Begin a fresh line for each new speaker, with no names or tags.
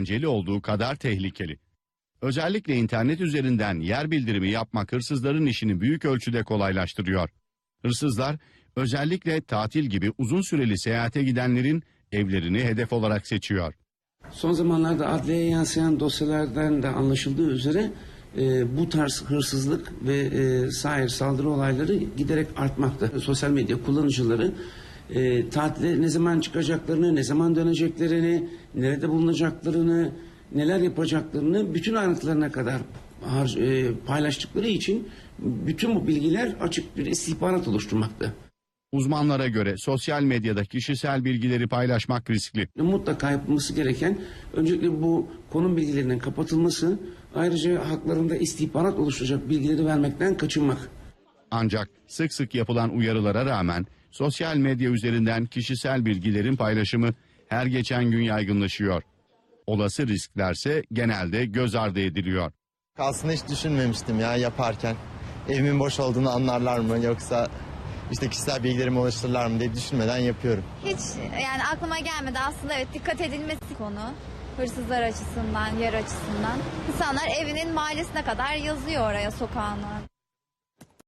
eğlenceli olduğu kadar tehlikeli. Özellikle internet üzerinden yer bildirimi yapmak hırsızların işini büyük ölçüde kolaylaştırıyor. Hırsızlar özellikle tatil gibi uzun süreli seyahate gidenlerin evlerini hedef olarak seçiyor.
Son zamanlarda adliyeye yansıyan dosyalardan da anlaşıldığı üzere e, bu tarz hırsızlık ve e, sair saldırı olayları giderek artmakta. Sosyal medya kullanıcıları e, tatile ne zaman çıkacaklarını, ne zaman döneceklerini, nerede bulunacaklarını, neler yapacaklarını bütün ayrıntılarına kadar e, paylaştıkları için bütün bu bilgiler açık bir istihbarat oluşturmakta.
Uzmanlara göre sosyal medyada kişisel bilgileri paylaşmak riskli.
mutlaka yapılması gereken öncelikle bu konum bilgilerinin kapatılması ayrıca haklarında istihbarat oluşturacak bilgileri vermekten kaçınmak.
Ancak sık sık yapılan uyarılara rağmen sosyal medya üzerinden kişisel bilgilerin paylaşımı her geçen gün yaygınlaşıyor. Olası risklerse genelde göz ardı ediliyor.
Aslında hiç düşünmemiştim ya yaparken. Evimin boş olduğunu anlarlar mı yoksa işte kişisel bilgilerimi ulaştırırlar mı diye düşünmeden yapıyorum.
Hiç yani aklıma gelmedi aslında evet dikkat edilmesi konu. Hırsızlar açısından, yer açısından. İnsanlar evinin mahallesine kadar yazıyor oraya sokağına.